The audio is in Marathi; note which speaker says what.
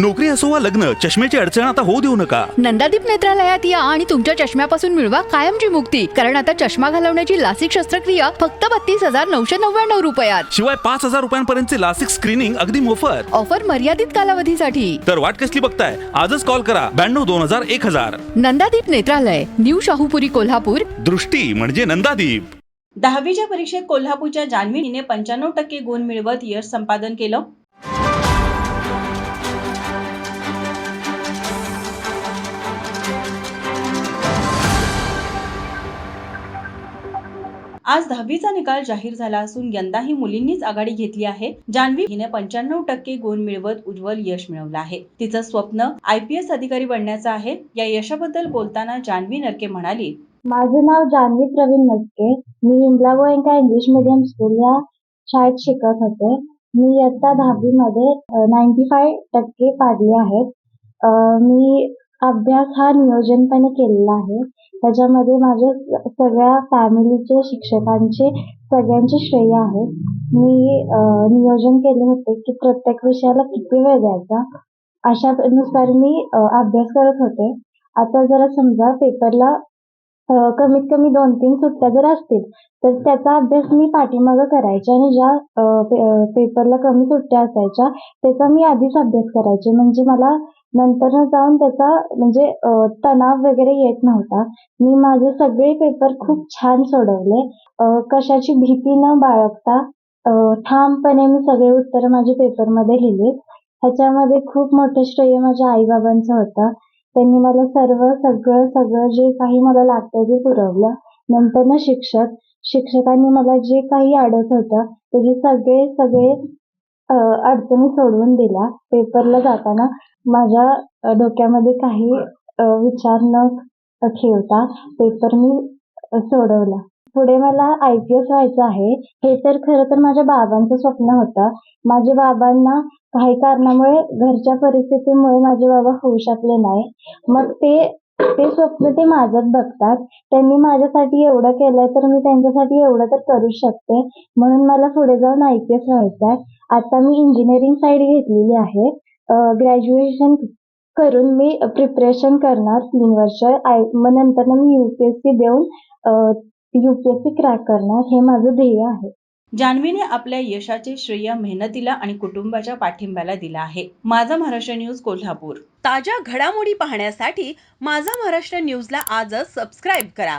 Speaker 1: नोकरी असो वा लग्न चष्म्याची अडचण आता होऊ देऊ नका.
Speaker 2: नंदादीप नेत्रालयात या आणि तुमच्या चष्म्यापासून मिळवा कायमची मुक्ती. कारण आता चष्मा घालवण्याची लासिक शस्त्रक्रिया फक्त बत्तीस हजार नऊशे नव्याण्णव रुपयात.
Speaker 1: शिवाय पाच हजार रुपयांपर्यंतचे लासिक स्क्रीनिंग अगदी मोफत.
Speaker 2: ऑफर मर्यादित कालावधीसाठी.
Speaker 1: तर वाट कसली बघताय? आजच कॉल करा. ब्याण्णव दोन हजार एक हजार.
Speaker 2: नंदादीप नेत्रालय न्यू शाहूपुरी कोल्हापूर.
Speaker 1: दृष्टी म्हणजे नंदादीप.
Speaker 3: दहावीच्या परीक्षेत कोल्हापूरच्या जान्हवी हिने पंच्याण्णव टक्के गुण मिळवत यश संपादन केलं. आज दहावीचा निकाल जाहीर झाला असून यंदाही मुलींनीच आघाडी घेतली आहे. जान्हवी हिने पंच्याण्णव टक्के गुण मिळवत उज्ज्वल यश मिळवलं आहे. तिचं स्वप्न आय पी एस अधिकारी बनण्याचं आहे. या यशाबद्दल बोलताना जान्हवी नरके म्हणाली
Speaker 4: माझं नाव जान्हवी प्रवीण मस्के मी Vimala Goenka English medium school या शाळेत शिकत होते. मी इयत्ता दहावीमध्ये नाईन्टी फाय टक्के पाडले आहेत मी अभ्यास हा नियोजनपणे केलेला आहे. त्याच्यामध्ये माझ्या सगळ्या फॅमिलीचे शिक्षकांचे सगळ्यांचे श्रेय आहे. मी नियोजन केले होते की प्रत्येक विषयाला किती वेळ द्यायचा? अशा नुसार मी अभ्यास करत होते. आता जरा समजा पेपरला कमीत कमी दोन तीन सुट्ट्या जर असतील तर त्याचा अभ्यास मी पाठीमागं करायचे आणि ज्या पेपरला कमी सुट्ट्या असायच्या त्याचा मी आधीच अभ्यास करायचे. म्हणजे मला नंतर जाऊन त्याचा म्हणजे तणाव वगैरे येत नव्हता. मी माझे सगळे पेपर खूप छान सोडवले. कशाची भीती न बाळगता ठामपणे मी सगळे उत्तर माझ्या पेपरमध्ये लिहिले. ह्याच्यामध्ये खूप मोठं श्रेय माझ्या आईबाबांचं होतं. त्यांनी मला सर्व सगळं सगळं जे काही मला लागतं ते पुरवलं. नंतर ना शिक्षक शिक्षकांनी मला जे काही अडत होतं त्याचे सगळे सगळे अडचणी सोडवून दिल्या. पेपरला जाताना माझ्या डोक्यामध्ये काही विचार न ठेवता पेपर मी सोडवला. पुढे मला आय पी एस व्हायचं आहे. हे तर खरं तर माझ्या बाबांचं स्वप्न होतं. माझ्या बाबांना काही कारणामुळे घरच्या परिस्थितीमुळे माझे बाबा होऊ शकले नाही. मग ते ते स्वप्न ते माझ्यात बघतात. त्यांनी माझ्यासाठी एवढं केलंय तर मी त्यांच्यासाठी एवढं तर करू शकते. म्हणून मला पुढे जाऊन आय पी एस व्हायचं आहे आता मी इंजिनिअरिंग साईड घेतलेली आहे. ग्रॅज्युएशन करून मी प्रिपरेशन करणार तीन वर्ष. आय मग नंतर मी यू पी एस सी देऊन U P S C crack करणार हे माझं ध्येय आहे.
Speaker 3: जान्हवीने आपल्या यशाचे श्रेय मेहनतीला आणि कुटुंबाच्या पाठिंब्याला दिला आहे. माझा महाराष्ट्र न्यूज कोल्हापूर. ताज्या घडामोडी पाहण्यासाठी माझा महाराष्ट्र न्यूजला आजच सबस्क्राईब करा.